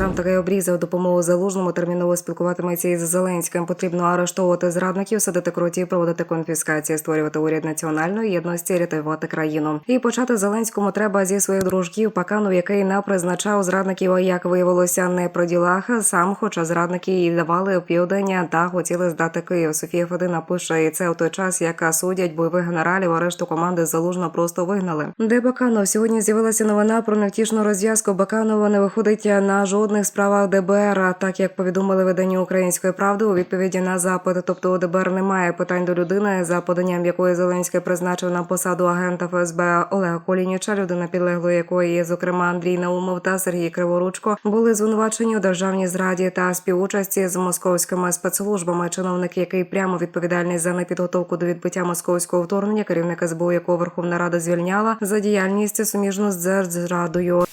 Трамп таки обрізав допомогу залужному. Терміново спілкуватиметься із Зеленським. Потрібно арештовувати зрадників, садити кроті, проводити конфіскації, створювати уряд національної єдності, рятувати країну. І почати Зеленському треба зі своїх дружків Паканов, який напризначав зрадників. а Як виявилося, не про ділах сам, хоча зрадники і давали опівдення та хотіли здати Київ. Софія Федина пише, і це в той час, яка судять бойових генералів, арешту команди залужно просто вигнали. Де Баканов сьогодні з'явилася новина про невтішну розв'язку. Баканова не виходить на жодних справах ДБР. Так як повідомили виданню української правди у відповіді на запит, тобто у ДБР немає питань до людини, за поданням якої Зеленський призначив на посаду агента ФСБ Олега Колініча, людина підлеглої якої зокрема Андрій Наумов та Сергій Криворучко, були звинувачені у державній зраді та співучасті з московськими спецслужбами. Чиновник, який прямо відповідальний за непідготовку до відбиття московського вторгнення, керівник СБУ, якого Верховна Рада звільняла за діяльність суміжну з зрадою.